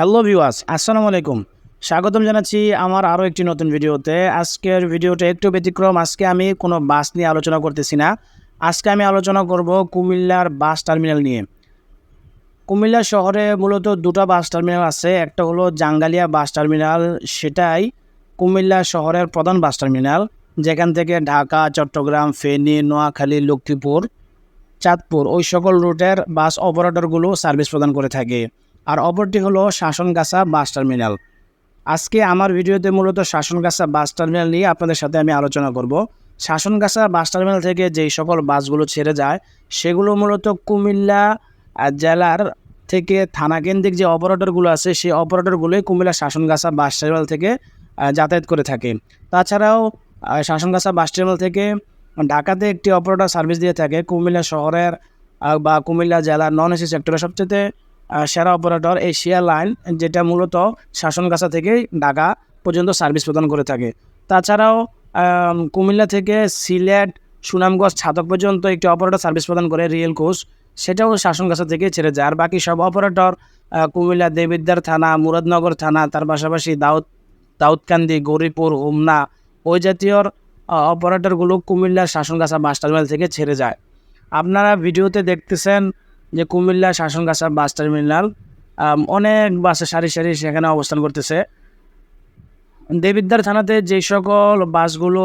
Hello viewers, আসসালামু আলাইকুম। স্বাগতম জানাচ্ছি আমার আরও একটি নতুন ভিডিওতে। আজকের ভিডিওটা একটু ব্যতিক্রম, আজকে আমি কোনো বাস নিয়ে আলোচনা করতেছি না। আজকে আমি আলোচনা করব কুমিল্লার বাস টার্মিনাল নিয়ে। কুমিল্লা শহরে মূলত দুটো বাস টার্মিনাল আছে, একটা হলো জাঙ্গালিয়া বাস টার্মিনাল, সেটাই কুমিল্লা শহরের প্রধান বাস টার্মিনাল, যেখান থেকে ঢাকা, চট্টগ্রাম, ফেনী, নোয়াখালী, লক্ষ্মীপুর, চাঁদপুর, ওই সকল রুটের বাস অপারেটরগুলো সার্ভিস প্রদান করে থাকে। আর অপরটি হলো শাসনগাছা বাস টার্মিনাল। আজকে আমার ভিডিওতে মূলত শাসনগাছা বাস টার্মিনাল নিয়ে আপনাদের সাথে আমি আলোচনা করব। শাসনগাছা বাস টার্মিনাল থেকে যেই সকল বাসগুলো ছেড়ে যায়, সেগুলো মূলত কুমিল্লা জেলার থেকে থানা কেন্দ্রিক যে অপারেটরগুলো আছে, সেই অপারেটরগুলোই কুমিল্লা শাসনগাছা বাস টার্মিনাল থেকে যাতায়াত করে থাকে। তাছাড়াও শাসনগাছা বাস টার্মিনাল থেকে ঢাকাতে একটি অপারেটর সার্ভিস দিয়ে থাকে। কুমিল্লা শহরের বা কুমিল্লা জেলার নন এসি সেক্টরের সবচেয়ে সেরা অপারেটর এশিয়া লাইন যেটা মূলত শাসনগাছা থেকে ঢাকা পর্যন্ত সার্ভিস প্রদান করে থাকে। তাছাড়াও কুমিল্লা থেকে সিলেট, সুনামগঞ্জ, ছাতক পর্যন্ত একটি অপারেটর সার্ভিস প্রদান করে রিয়েল কোচ সেটাও শাসনগাছা থেকে ছেড়ে যায়। আর বাকি সব অপারেটর কুমিল্লা দেবিদ্দার থানা, মুরাদনগর থানা, তার পাশাপাশি দাউদ, দাউদকান্দি, গৌরীপুর হোমনা ওই জাতীয় অপারেটরগুলো কুমিল্লার শাসনগাছা বাস টার্মিনাল থেকে ছেড়ে যায়। আপনারা ভিডিওতে দেখতেছেন যে কুমিল্লা শাসনগাছা বাস টার্মিনাল অনেক বাসে সারি সারি সেখানে অবস্থান করতেছে। দেবিদ্দার থানাতে যে সকল বাসগুলো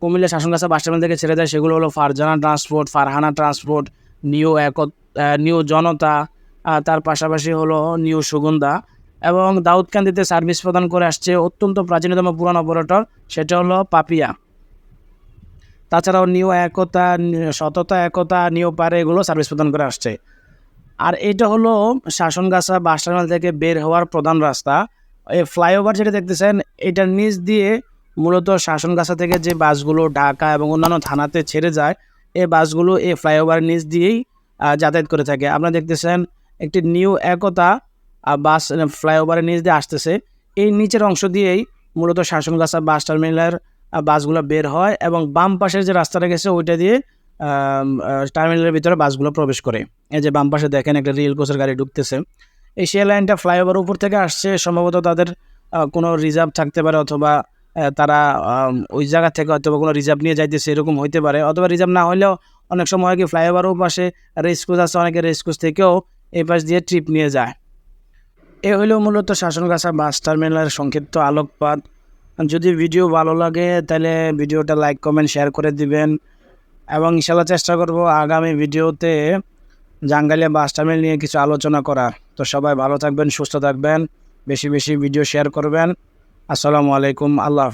কুমিল্লা শাসনগাছা বাস টার্মিনাল থেকে ছেড়ে দেয়, সেগুলো হলো Farzana transport, Farhana transport, new এক নিউ জনতা তার পাশাপাশি হলো নিউ সুগন্ধা এবং দাউদকান্দিতে সার্ভিস প্রদান করে আসছে অত্যন্ত প্রাচীনতম পুরান অপারেটর, সেটা হলো পাপিয়া। তাছাড়াও নিউ একতা সততা একতা, নিউ পারে এগুলো সার্ভিস প্রদান করে আসছে। আর এটা হলো শাসনগাছা বাস টার্মিনাল থেকে বের হওয়ার প্রধান রাস্তা। এই ফ্লাইওভার যেটা দেখতেছেন এটার নিচ দিয়ে মূলত শাসনগাছা থেকে যে বাসগুলো ঢাকা এবং অন্যান্য থানাতে ছেড়ে যায়, এই বাসগুলো এই ফ্লাইওভার নিচ দিয়েই যাতায়াত করে থাকে। আপনারা দেখতেছেন, একটি নিউ একতা বাস ফ্লাইওভারের নিচ দিয়ে আসতেছে। এই নিচের অংশ দিয়েই মূলত শাসনগাছা বাস টার্মিনালের বাসগুলো বের হয় এবং বাম পাশের যে রাস্তাটা গেছে, ওইটা দিয়ে টার্মিনালের ভিতরে বাসগুলো প্রবেশ করে। এই যে বাম পাশে দেখেন একটা রেল কোচের গাড়ি ঢুকতেছে। এই শেয়ার লাইনটা ফ্লাইওভার উপর থেকে আসছে, সম্ভবত তাদের কোনো রিজার্ভ থাকতে পারে অথবা তারা ওই জায়গা থেকে অথবা কোনো রিজার্ভ নিয়ে যাইতেছে, এরকম হইতে পারে। অথবা রিজার্ভ না হলেও অনেক সময় হয় কি ফ্লাইওভারও পাশে রেস কোচ আছে, অনেকে রেস কোচ থেকেও এই পাশ দিয়ে ট্রিপ নিয়ে যায়। এ হলো মূলত শাসনগাছা বাস টার্মিনালের সংক্ষিপ্ত আলোকপাত। যদি ভিডিও ভালো লাগে, তাহলে ভিডিওটা লাইক, কমেন্ট, শেয়ার করে দিবেন। এবং ইনশাল্লাহ চেষ্টা করব আগামী ভিডিওতে জাঙ্গালিয়া বাস টার্মিনাল নিয়ে কিছু আলোচনা করা তো সবাই ভালো থাকবেন, সুস্থ থাকবেন, বেশি বেশি ভিডিও শেয়ার করবেন। আসসালামু আলাইকুম, আল্লাহ।